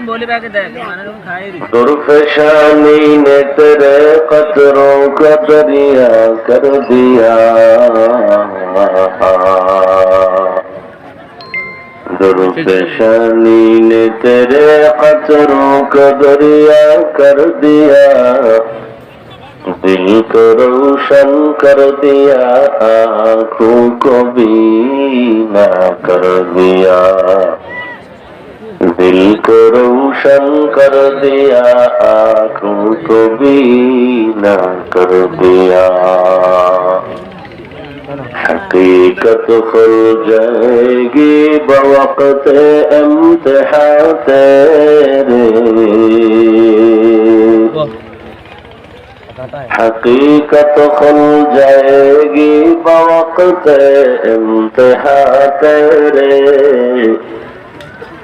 ये मनरूम बोले बाके दे मनरूम खाए री दुर्फशानी ने तेरे कतरों का दरिया कर दिया दुर्फशानी ने तेरे कतरों का दरिया कर दिया दिल को रोशन कर दिया आंखों को बीना कर दिया दिल को रोशन कर दिया आंखों को बीना कर दिया हकीकत खुल जाएगी बवक्त इम्तिहा तेरे हकीकत खुल जाएगी बवक्त इम्तिहा तेरे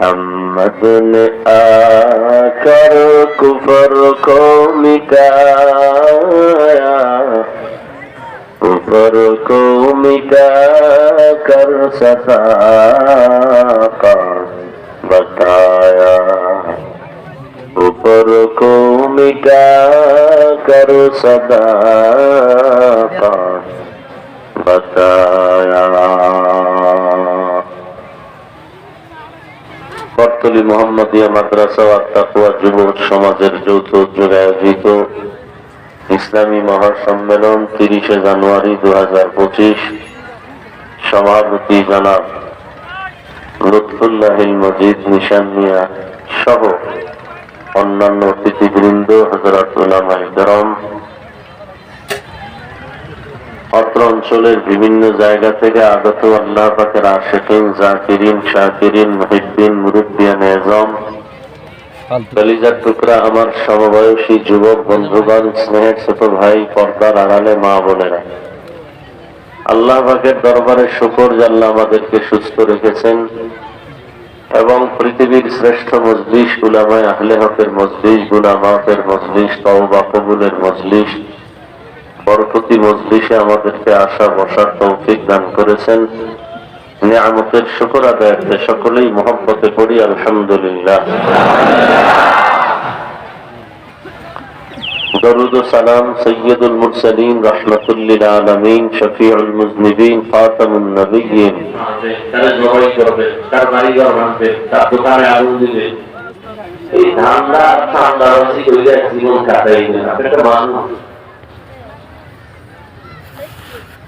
محمد نے آ کر کفر کو مٹایا کفر کو مٹا کر صفا بتایا اوپر کو مٹا کر صدا বর্তলি মোহাম্মদিয়া মাদ্রাসা ও আত্মাকুয়া যুব সমাজের যৌথ উদ্যোগে আয়োজিত ইসলামী মহাসম্মেলন তিরিশে জানুয়ারি দু হাজার পঁচিশ। সভাপতি জানাব লুৎফুল্লাহিল মজিদ, নিশান মিয়া সহ অন্যান্য অতিথিবৃন্দ হজরত উলামায়ে কেরাম অত্র অঞ্চলের বিভিন্ন জায়গা থেকে আগত আল্লাহ পাকের আশেকিন জাকিরিন শাকিরিন মহিদ্দিন মুরব্বিয়ান এজম কলিজার টুকরা আমার সমবয়সী যুবক বন্ধুগণ স্নেহের ছোট ভাই পর্দার আড়ালে মা বোনেরা। আল্লাহ পাকের দরবারে শুকর জাল্লা আমাদেরকে সুস্থ রেখেছেন এবং পৃথিবীর শ্রেষ্ঠ মজলিস গুলামায় আহলে হকের মজলিস গুলামাতের মজলিস তওবা কবুলের মজলিস বরকতি মজলিসে আমাদেরকে আসা বসার তৌফিক দান করেছেন। নিয়ামতের শুকর আদায়াতে সকলেই মহব্বতে করি, আলহামদুলিল্লাহ। দরুদ ও সালাম সৈয়দুল মুরসালিন রহমতুল্লিল আলমিন, শফিউল মুজনিবিন ফাতামুল নবীন এই ধান্দা জীবন কাটাই একটা মানুষ।